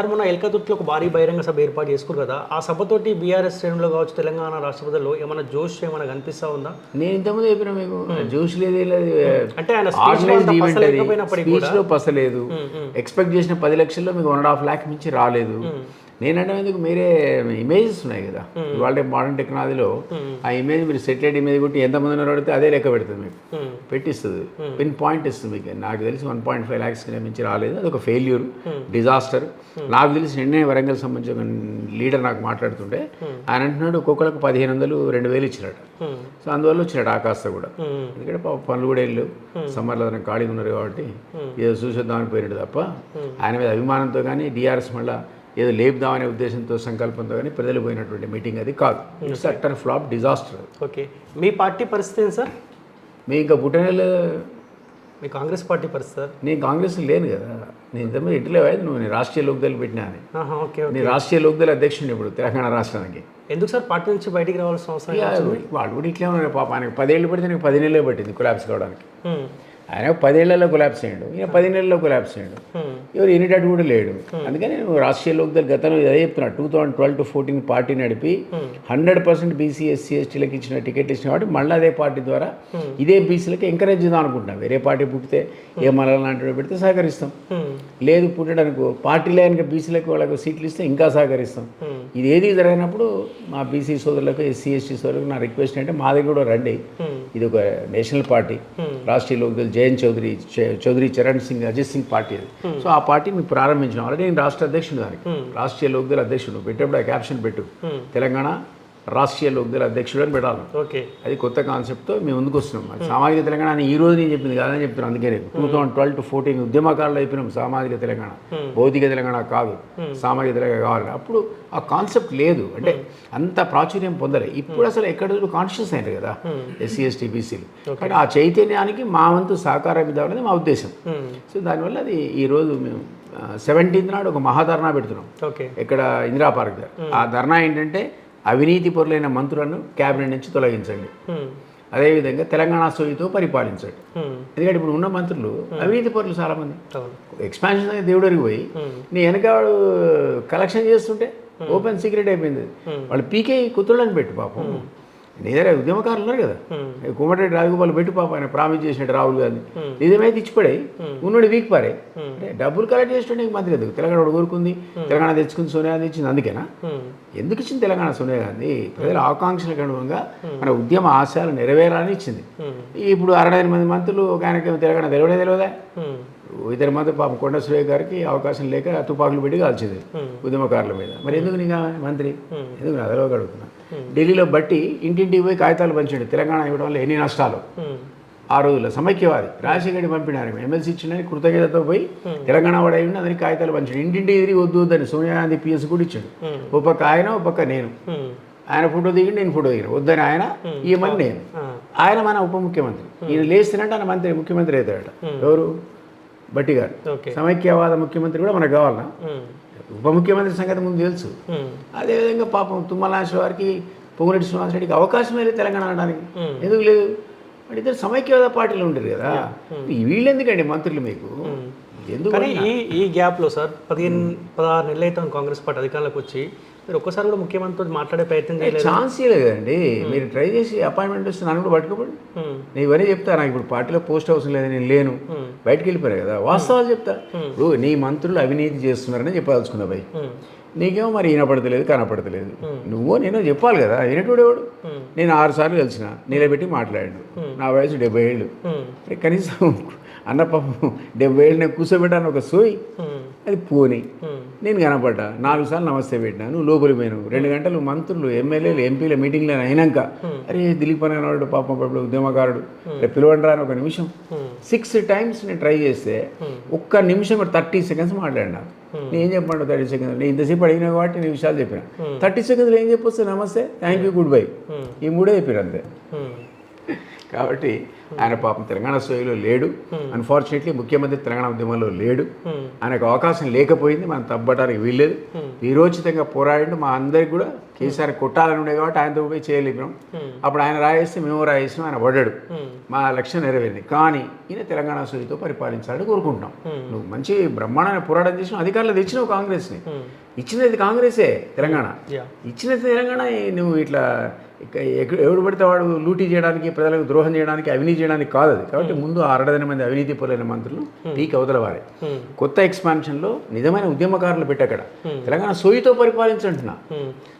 Sir మొన్న ఎల్కతుర్తిలో ఒక భారీ బహిరంగ సభ ఏర్పాటు చేసుకురు కదా. ఆ సభతోటి బీఆర్ఎస్ శ్రేణులో కావచ్చు తెలంగాణ రాష్ట్రపతిలో ఏమైనా జోష్ ఏమైనా కనిపిస్తా ఉందా? నేను ఇంతకుముందు చెప్పిన మీకు జ్యూస్ లేదు లేదు. అంటే ఆయన పసలేదు. ఎక్స్పెక్ట్ చేసిన పది లక్షల్లో మీకు వన్ అండ్ హాఫ్ ల్యాక్ మించి రాలేదు. నేనంటే ఎందుకు? మీరే ఇమేజెస్ ఉన్నాయి కదా. ఇవాళ మోడర్న్ టెక్నాలజీలో ఆ ఇమేజ్ మీరు సెటిలైట్ ఇమేజ్ కొట్టి ఎంతమంది ఉన్నారో అడిగితే అదే లెక్క పెడుతుంది మీకు. పెట్టిస్తుంది. పిన్ పాయింట్ ఇస్తుంది మీకు. నాకు తెలిసి వన్ పాయింట్ ఫైవ్ ల్యాక్స్ మించి రాలేదు. అది ఒక ఫెయిల్యూర్ డిజాస్టర్ నాకు తెలిసి నిన్నే వరంగల్ సంబంధించి ఒక లీడర్ నాకు మాట్లాడుతుంటే ఆయన అంటున్నాడు ఒక్కొక్కరికి పదిహేను వందలు రెండు వేలు ఇచ్చినట్టు ఉమ్, సో అందువల్ల వచ్చినాడు ఆకాశ కూడా. ఉమ్, ఎందుకంటే పాపం పనులు కూడా వెళ్ళు సమ్మర్లో అతను ఖాళీగా ఉన్నారు కాబట్టి ఏదో చూసేద్దామని పోయినాడు తప్ప ఆయన మీద అభిమానంతో కానీ డిఆర్ఎస్ మళ్ళీ ఏదో లేపుదామనే ఉద్దేశంతో సంకల్పంతో కానీ ప్రజలు పోయినటువంటి మీటింగ్ అది కాదు. It's utter flop disaster okay me party పరిస్థితి ఏంటి సార్ మీ ఇంకా పుట్టినళ్ళు మీ కాంగ్రెస్ పార్టీ పరిస్థితి సార్ నేను కాంగ్రెస్ లేను కదా. నేను ఇంతమంది ఇంటలేవా నువ్వు నేను రాష్ట్రీయ లోక్దళ్ పెట్టినా అని ఓకే నేను రాష్ట్రీయ లోక్దళ్ అధ్యక్షుడిని ఇప్పుడు తెలంగాణ రాష్ట్రానికి. ఎందుకు సార్ పార్టీ నుంచి బయటికి రావాల్సిన అవసరం వాడు కూడా ఇట్లే ఉన్నారు పాప. ఆయనకు పదేళ్ళు పడితే నాకు పది నెలలే పట్టింది కొలాప్స్ కావడానికి. ఆయన పదేళ్ళలో కొలాప్స్ అయ్యాడు. ఈయన పది నెలల్లో కొలాప్స్ అయ్యాడు. ఎవరు ఎన్నిటట్టు కూడా లేడు. అందుకని నేను రాష్ట్రీయ లోక్దళ్ గతంలో అదే చెప్తున్నా two thousand twelve to fourteen party నడిపి హండ్రెడ్ పర్సెంట్ బీసీ ఎస్సీ ఎస్టీలకు ఇచ్చిన టికెట్ ఇచ్చిన కాబట్టి మళ్ళీ అదే పార్టీ ద్వారా ఇదే బీసీలకి ఎంకరేజ్ చేద్దాం అనుకుంటున్నాం. వేరే పార్టీ పుట్టితే ఏ మళ్ళీ లాంటివి పెడితే సహకరిస్తాం. లేదు పుట్టడానికి పార్టీలో కనుక బీసీలకు వాళ్ళకు సీట్లు ఇస్తే ఇంకా సహకరిస్తాం. ఇది ఏది జరిగినప్పుడు మా బీసీ సోదరులకు ఎస్సీ ఎస్టీ సోదరులకు నా రిక్వెస్ట్ అంటే మా దగ్గర కూడా రండి. ఇది ఒక national party. Rashtriya Lok Dal Jayant Chaudhary Chaudhary Charan Singh Ajit Singh party అది. సో ఆ పార్టీని మేము ప్రారంభించాం ఆల్రెడీ నేను రాష్ట్ర అధ్యక్షుడు దానికి రాష్ట్రీయ లోక్దల్ అధ్యక్షుడు పెట్టేప్పుడు ఆ క్యాప్షన్ పెట్టు. తెలంగాణ రాష్ట్రీయ లోక్దల్ అధ్యక్షుడు అని పెట్టాలి. ఓకే. అది కొత్త కాన్సెప్ట్తో మేము ముందుకు వస్తున్నాం. సామాజిక తెలంగాణ అని ఈ రోజు నేను చెప్పింది కాదని చెప్తున్నాను అందుకే two thousand twelve to fourteen ఉద్యమకారులు అయిపోయినాం సామాజిక తెలంగాణ. భౌతిక తెలంగాణ కాదు. సామాజిక తెలంగాణ కావాలి అప్పుడు ఆ కాన్సెప్ట్ లేదు. అంటే అంత ప్రాచుర్యం పొందలే. ఇప్పుడు అసలు ఎక్కడ కాన్షియస్ అయినారు కదా. ఎస్సీ ఎస్టీ బీసీలు కానీ ఆ చైతన్యానికి మా వంతు సహకారం ఇద్దామనేది మా ఉద్దేశం. సో దానివల్ల అది ఈరోజు మేము సెవెంటీన్త్ నాడు ఒక మహాధర్నా పెడుతున్నాం. ఇక్కడ ఇందిరా పార్క్ దగ్గర. ఆ ధర్నా ఏంటంటే అవినీతి పరులైన మంత్రులను క్యాబినెట్ నుంచి తొలగించండి. అదేవిధంగా తెలంగాణ సోయితో పరిపాలించండి. ఎందుకంటే ఇప్పుడు ఉన్న మంత్రులు అవినీతి పరులు చాలామంది ఎక్స్పాన్షన్ దగ్గర దేవుడికి పోయి నీ వెనక వాడు కలెక్షన్ చేస్తుంటే ఓపెన్ సీక్రెట్ అయిపోయింది. వాళ్ళు పీకే కుతుళ్ళని పెట్టు పాపం. నీ దగ్గర ఉద్యమకారులు ఉన్నారు కదా. ఏ కోమటిరెడ్డి రాజగోపాల్ పెట్టు పాప ఆయన ప్రామిస్ చేసినట్టు రాహుల్ గాంధీ. నిజమైతే ఇచ్చిపడే ఉన్నోడు వీక్ పారే. అంటే డబ్బులు కలెక్ట్ చేస్తుంటే నీకు మంత్రి ఎందుకు తెలంగాణ కోరుకుంది. తెలంగాణ తెచ్చుకుంది సోనియా గాంధీ ఇచ్చింది అందుకేనా? ఎందుకు ఇచ్చింది తెలంగాణ సోనియా గాంధీ? ప్రజల ఆకాంక్షలకు అనుగుణంగా మన ఉద్యమ ఆశయాలు నెరవేరాలని ఇచ్చింది. ఇప్పుడు అరవై మంది మంత్రులు ఒక ఆయనకి తెలంగాణ తెలియడే తెలియదా ఇద్దరు మంది పాపం కొండ సురేఖ గారికి అవకాశం లేక తుపాకులు పెట్టి కాల్చింది ఉద్యమకారుల మీద. మరి ఎందుకు నీకు మంత్రి? ఎందుకు నా అదలో అడుగుతున్నా? ఢిల్లీలో బట్టి ఇంటింటికి పోయి కాగితాలు పంచాడు. తెలంగాణ ఇవ్వడం వల్ల ఎన్ని నష్టాలు? ఆ రోజుల్లో సమైక్యవాది రాజశేఖర్ పంపినారు ఎమ్మెల్సీ ఇచ్చిన కృతజ్ఞతతో పోయి తెలంగాణ వాడు అయి ఉండి అందరికి కాగితాలు పంచాడు. ఇంటింటి తిరిగి వద్దు వద్దని సోనియా గాంధీ పిఎస్ కూడా ఇచ్చాడు. ఓ పక్క ఆయన ఓ పక్క నేను. ఆయన ఫోటో దిగి నేను ఫోటో దిగిన వద్దని ఆయన ఈయమని నేను. ఆ, ఆయన మన ఉప ముఖ్యమంత్రి. ఈయన లేస్తున్నట్టు ఆయన మంత్రి ముఖ్యమంత్రి అవుతాడట. ఎవరు? బట్టి గారు సమైక్యవాద ముఖ్యమంత్రి కూడా మనకు కావాలన్నా ఉమ్, ఉప ముఖ్యమంత్రి సంగతి ముందు తెలుసు. అదేవిధంగా పాపం తుమ్మలాంటి వారికి పొంగురెడ్డి శ్రీనివాస్ రెడ్డికి అవకాశం లేదు తెలంగాణ అనడానికి? ఎందుకు లేదు? మరి ఇద్దరు సమైక్యవాద పార్టీలు ఉంటారు కదా. వీళ్ళు ఎందుకండి మంత్రులు మీకు? కానీ ఈ ఈ గ్యాప్లో సార్ పదిహేను పదహారు నెలలు అవుతాం కాంగ్రెస్ పార్టీ అధికారంలోకి వచ్చి మీరు ఒక్కసారి కూడా ముఖ్యమంత్రితో మాట్లాడే ప్రయత్నం చేయలేదు? ఛాన్స్ లేదండి మీరు ట్రై చేసి అపాయింట్మెంట్ వస్తే నన్ను కూడా పట్టుకోబడి ఉమ్, నేను ఇవన్నీ చెప్తా నాకు ఇప్పుడు పార్టీలో పోస్ట్ అవసరం లేదు నేను లేను. బయటికి వెళ్ళిపోయారు కదా. వాస్తవాలు చెప్తా. ఇప్పుడు నీ మంత్రులు అవినీతి చేస్తున్నారని చెప్పదలుచుకున్నా భయ్. నీకేమో మరి ఈనపడతలేదు కనపడతలేదు. నువ్వు నేను చెప్పాలి కదా. ఈనటోడు ఎవడు నేను ఆరు సార్లు కలిసిన నిలబెట్టి మాట్లాడాడు. నా వయసు డెబ్బై ఏళ్ళు. కనీసం అన్న పాపం డెబ్బై ఏళ్ళు నేను కూర్చోబెట్టాను ఒక సోయి. అది పోని. నేను కనపడ్డా. నాలుగు సార్లు నమస్తే పెట్టినా నువ్వు లోపలి పోయినావు రెండు గంటలు మంత్రులు ఎమ్మెల్యేలు ఎంపీల మీటింగ్లో అయినాక అరే దిలీప్ అనేవాడు పాపం ఇప్పుడు ఉద్యమకారుడు. రేపు పిలవండి అని ఒక నిమిషం. సిక్స్ టైమ్స్ నేను ట్రై చేస్తే ఒక్క నిమిషం థర్టీ సెకండ్స్ మాట్లాడినా. నేను ఏం చెప్పండి థర్టీ సెకండ్స్? నేను ఇంతసేపు అడిగినా కాబట్టి నేను విషయాలు చెప్పిన. థర్టీ సెకండ్స్లో ఏం చెప్పొస్తే నమస్తే థ్యాంక్ యూ గుడ్ బై. ఈ మూడే చెప్పారు అంతే. కాబట్టి ఆయన పాపం తెలంగాణ సోయిలో లేడు. అన్ఫార్చునేట్లీ ముఖ్యమంత్రి తెలంగాణ ఉద్యమంలో లేడు. ఆయనకు అవకాశం లేకపోయింది మనం తప్పడానికి వీల్లేదు. వీరోచితంగా పోరాడిండు మా అందరికి కూడా కేసీఆర్ కొట్టాలని ఉండే కాబట్టి ఆయనతో పోయి చేయలేపినాం అప్పుడు ఆయన రాయేస్తే మేము రాయేసినాం ఆయన పడ్డాడు. మా లక్ష్యం నెరవేరింది. కానీ ఈయన తెలంగాణ సూరితో పరిపాలించాలని కోరుకుంటున్నాం. నువ్వు మంచి బ్రహ్మాండమైన పోరాటం చేసిన అధికారులు తెచ్చినావు కాంగ్రెస్ని. ఇచ్చినది కాంగ్రెసే తెలంగాణ. ఇచ్చినది తెలంగాణ నువ్వు ఇట్లా ఎవడు పడితే వాడు లూటీ చేయడానికి ప్రజలకు ద్రోహం చేయడానికి అవినీతి చేయడానికి కాదు అది. కాబట్టి ముందు ఆ అరడదన మంది అవినీతి పరులైన మంత్రులు పీక్ అవతల వారే. కొత్త ఎక్స్పాన్షన్లో నిజమైన ఉద్యమకారులు పెట్టక్కడ తెలంగాణ సోయితో పరిపాలించంటున్నా